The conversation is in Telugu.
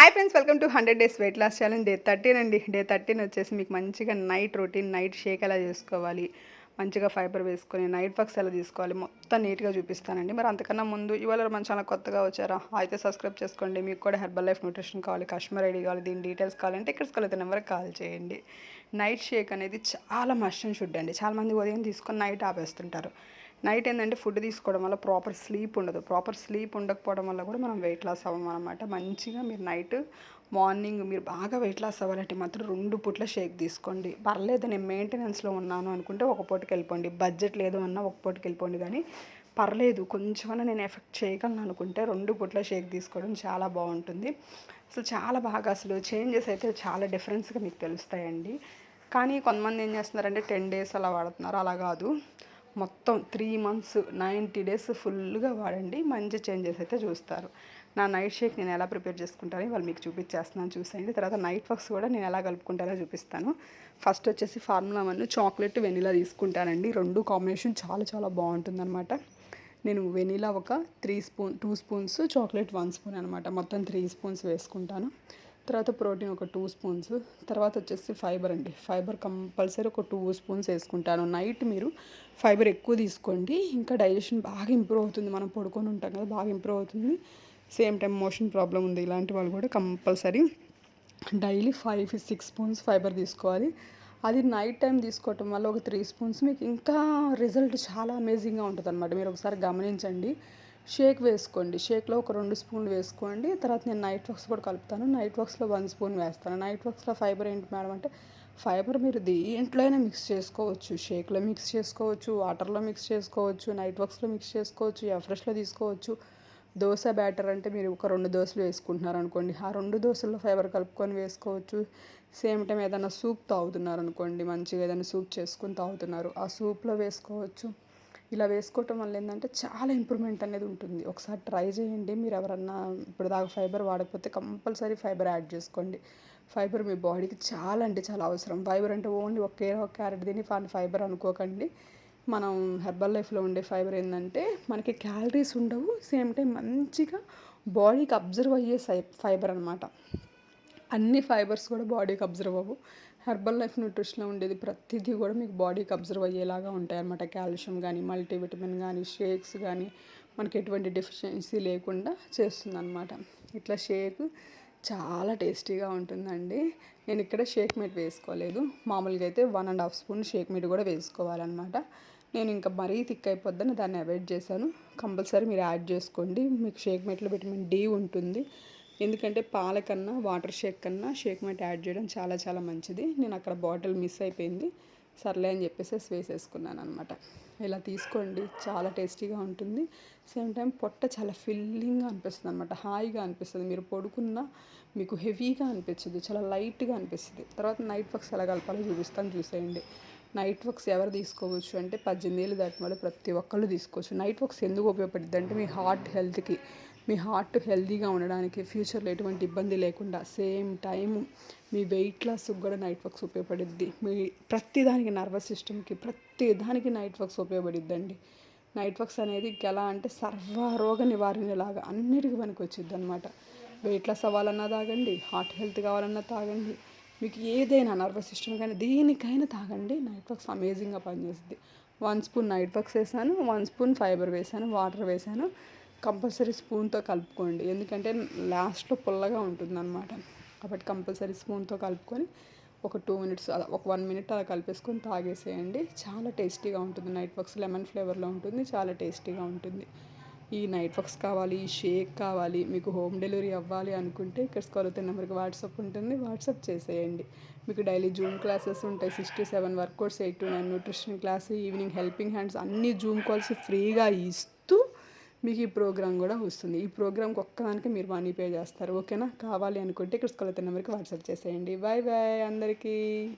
Hi friends welcome to hundred days weight loss challenge day thirteen అండి. డే థర్టీన్ వచ్చేసి మీకు మంచిగా నైట్ రొటీన్ నైట్ షేక్ ఎలా చేసుకోవాలి మంచిగా ఫైబర్ వేసుకొని నైట్ పక్స్ ఎలా తీసుకోవాలి మొత్తం నీట్గా చూపిస్తానండి. మరి అంతకన్నా ముందు ఇవాళ మన ఛానల్ కొత్తగా వచ్చారా? అయితే సబ్స్క్రైబ్ చేసుకోండి. మీకు కూడా హెర్బల్ లైఫ్ న్యూట్రిషన్ కావాలి కస్టమర్ ఐడి కావాలి దీని డీటెయిల్స్ కావాలంటే ఇక్కడ కలిగితే నెంబర్కి కాల్ చేయండి. నైట్ షేక్ అనేది చాలా మస్ట్ అండ్ షుడ్ అండి. చాలామంది ఉదయం తీసుకొని నైట్ ఆపేస్తుంటారు. నైట్ ఏంటంటే ఫుడ్ తీసుకోవడం వల్ల ప్రాపర్ స్లీప్ ఉండదు. ప్రాపర్ స్లీప్ ఉండకపోవడం వల్ల కూడా మనం వెయిట్ లాస్ అవ్వమన్నమాట. అనమాట మంచిగా మీరు నైట్ మార్నింగ్ మీరు బాగా వెయిట్ లాస్ అవ్వాలంటే మాత్రం రెండు పూట్ల షేక్ తీసుకోండి. పర్లేదు నేను మెయింటెనెన్స్లో ఉన్నాను అనుకుంటే ఒక పూటకి వెళ్ళిపోండి. బడ్జెట్ లేదు అన్నా ఒక పూటకి వెళ్ళిపోండి కానీ పర్లేదు. కొంచెమన్నా నేను ఎఫెక్ట్ చేయగలను అనుకుంటే రెండు పూట్ల షేక్ తీసుకోవడం చాలా బాగుంటుంది. అసలు చాలా బాగా అసలు చేంజెస్ అయితే చాలా డిఫరెన్స్గా మీకు తెలుస్తాయండి. కానీ కొంతమంది ఏం చేస్తున్నారంటే టెన్ డేస్ అలా వాడుతున్నారు. అలా కాదు. మొత్తం త్రీ మంత్స్ నైంటీ డేస్ ఫుల్గా వాడండి. మంచి చేంజెస్ అయితే చూస్తారు. నా నైట్ షేక్ నేను ఎలా ప్రిపేర్ చేసుకుంటానో వాళ్ళు మీకు చూపించేస్తున్నాను. చూసేయండి. తర్వాత నైట్ వర్క్స్ కూడా నేను ఎలా కలుపుకుంటానో చూపిస్తాను. ఫస్ట్ వచ్చేసి ఫార్ములా వన్ చాక్లెట్ వెనిలా తీసుకుంటానండి. రెండు కాంబినేషన్ చాలా చాలా బాగుంటుందన్నమాట. నేను వెనిలా ఒక three spoon two spoons chocolate one spoon అనమాట. మొత్తం త్రీ స్పూన్స్ వేసుకుంటాను. తర్వాత ప్రోటీన్ ఒక టూ స్పూన్స్. తర్వాత వచ్చేసి ఫైబర్ అండి. ఫైబర్ కంపల్సరీ ఒక టూ స్పూన్స్ వేసుకుంటాను. నైట్ మీరు ఫైబర్ ఎక్కువ తీసుకోండి. ఇంకా డైజెషన్ బాగా ఇంప్రూవ్ అవుతుంది. మనం పడుకొని ఉంటాం కదా బాగా ఇంప్రూవ్ అవుతుంది. సేమ్ టైం మోషన్ ప్రాబ్లం ఉంది. ఇలాంటి వాళ్ళు కూడా compulsory daily five six spoons fibre తీసుకోవాలి. అది నైట్ టైం తీసుకోవటం వల్ల ఒక త్రీ స్పూన్స్ మీకు ఇంకా రిజల్ట్ చాలా అమేజింగ్గా ఉంటుంది అనమాట మీరు ఒకసారి గమనించండి. షేక్ వేసుకోండి. షేక్లో ఒక రెండు స్పూన్లు వేసుకోండి. తర్వాత నేను నైట్ వర్క్స్ కూడా కలుపుతాను. నైట్ వర్క్స్లో వన్ స్పూన్ వేస్తాను. నైట్ వర్క్స్లో ఫైబర్ ఏంటి మేడం అంటే ఫైబర్ మీరు దేంట్లో అయినా మిక్స్ చేసుకోవచ్చు. షేక్లో మిక్స్ చేసుకోవచ్చు వాటర్లో మిక్స్ చేసుకోవచ్చు నైట్ వర్క్స్లో మిక్స్ చేసుకోవచ్చు ఎఫ్రెష్లో తీసుకోవచ్చు. దోశ బ్యాటర్ అంటే మీరు ఒక రెండు దోశలు వేసుకుంటున్నారు అనుకోండి ఆ రెండు దోశల్లో ఫైబర్ కలుపుకొని వేసుకోవచ్చు. సేమ్ టైం ఏదైనా సూప్ తాగుతున్నారు అనుకోండి మంచిగా ఏదైనా సూప్ చేసుకుని తాగుతున్నారు. ఆ సూప్లో వేసుకోవచ్చు. ఇలా వేసుకోవటం వల్ల ఏంటంటే చాలా ఇంప్రూవ్మెంట్ అనేది ఉంటుంది. ఒకసారి ట్రై చేయండి. మీరు ఎవరన్నా ఇప్పుడు దాకా ఫైబర్ వాడకపోతే కంపల్సరీ ఫైబర్ యాడ్ చేసుకోండి. ఫైబర్ మీ బాడీకి చాలా అంటే చాలా అవసరం. ఫైబర్ అంటే ఓన్లీ ఒకే ఒక క్యారెట్ తిని ఫైబర్ అనుకోకండి. మనం హెర్బల్ లైఫ్లో ఉండే ఫైబర్ ఏంటంటే మనకి క్యాలరీస్ ఉండవు. సేమ్ టైం మంచిగా బాడీకి అబ్జర్వ్ అయ్యే ఫైబర్ అనమాట అన్ని ఫైబర్స్ కూడా బాడీకి అబ్జర్వ్ అవ్వవు. హెర్బల్ లైఫ్ న్యూట్రిషన్లో ఉండేది ప్రతిదీ కూడా మీకు బాడీకి అబ్జర్వ్ అయ్యేలాగా ఉంటాయి అన్నమాట కాల్షియం కానీ మల్టీవిటమిన్ కానీ షేక్స్ కానీ మనకి ఎటువంటి డెఫిషియన్సీ లేకుండా చేస్తుందన్నమాట. ఇట్లా షేక్ చాలా టేస్టీగా ఉంటుందండి. నేను ఇక్కడ షేక్ మీట్ వేసుకోలేదు. మామూలుగా అయితే one and half spoon shake mate కూడా వేసుకోవాలన్నమాట. నేను ఇంకా మరీ థిక్ అయిపోద్దని దాన్ని అవాయిడ్ చేశాను. కంపల్సరీ మీరు యాడ్ చేసుకోండి. మీకు షేక్ మీట్లో విటమిన్ డి ఉంటుంది. ఎందుకంటే పాల కన్నా వాటర్ షేక్ కన్నా షేక్ మైట్ యాడ్ చేయడం చాలా చాలా మంచిది. నేను అక్కడ బాటిల్ మిస్ అయిపోయింది. సర్లే అని చెప్పేసి వేసేసుకున్నాను అనమాట ఇలా తీసుకోండి చాలా టేస్టీగా ఉంటుంది. సేమ్ టైం పొట్ట చాలా ఫిల్లింగ్గా అనిపిస్తుంది అనమాట హాయిగా అనిపిస్తుంది. మీరు పడుకున్న మీకు హెవీగా అనిపించదు చాలా లైట్గా అనిపిస్తుంది. తర్వాత నైట్ వర్క్స్ ఎలా కలపాలో చూపిస్తాను చూసేయండి. నైట్ వర్క్స్ ఎవరు తీసుకోవచ్చు అంటే పద్దెనిమిది ఏళ్ళు దాటిన వాళ్ళు ప్రతి ఒక్కళ్ళు తీసుకోవచ్చు. నైట్ వర్క్స్ ఎందుకు ఉపయోగపడుతుంది అంటే మీ హార్ట్ హెల్త్కి మీ హార్ట్ హెల్తీగా ఉండడానికి ఫ్యూచర్లో ఎటువంటి ఇబ్బంది లేకుండా సేమ్ టైం మీ వెయిట్ లాస్కి కూడా నైట్ వర్క్స్ ఉపయోగపడుద్ది. మీ ప్రతి దానికి నర్వస్ సిస్టమ్కి ప్రతి దానికి నైట్ వర్క్స్ ఉపయోగపడిద్దండి. నైట్ వర్క్స్ అనేది ఎలా అంటే సర్వరోగ నివారణలాగా అన్నిటికీ పనికి వచ్చిద్ది అనమాట వెయిట్ లాస్ అవ్వాలన్నా తాగండి హార్ట్ హెల్త్ కావాలన్నా తాగండి. మీకు ఏదైనా నర్వస్ సిస్టమ్ కానీ దేనికైనా తాగండి. నైట్ వర్క్స్ అమేజింగ్గా పనిచేస్తుంది. వన్ స్పూన్ నైట్ వర్క్స్ వేసాను వన్ స్పూన్ ఫైబర్ వేసాను వాటర్ వేసాను. కంపల్సరీ స్పూన్తో కలుపుకోండి. ఎందుకంటే లాస్ట్లో పుల్లగా ఉంటుందన్నమాట. కాబట్టి కంపల్సరీ స్పూన్తో కలుపుకొని ఒక టూ మినిట్స్ అలా ఒక వన్ మినిట్ అలా కలిపేసుకొని తాగేసేయండి. చాలా టేస్టీగా ఉంటుంది. నైట్ వర్క్స్ లెమన్ ఫ్లేవర్లో ఉంటుంది. చాలా టేస్టీగా ఉంటుంది. ఈ నైట్ వర్క్స్ కావాలి ఈ షేక్ కావాలి మీకు హోమ్ డెలివరీ అవ్వాలి అనుకుంటే ఇక్కడ స్కౌలుతున్న నెంబర్కి వాట్సాప్ ఉంటుంది. వాట్సాప్ చేసేయండి. మీకు డైలీ జూమ్ క్లాసెస్ ఉంటాయి. Six to seven workouts eight to nine nutrition class evening helping hands అన్ని జూమ్ కాల్స్ ఫ్రీగా ఇస్తూ మీకు ఈ ప్రోగ్రామ్ కూడా వస్తుంది. ఈ ప్రోగ్రామ్కి ఒక్కదానికి మీరు మనీ పే చేస్తారు. ఓకేనా? కావాలి అనుకుంటే ఇక్కడ స్కూల్ నెంబర్కి వాట్సాప్ చేసేయండి. బాయ్ బాయ్ అందరికీ.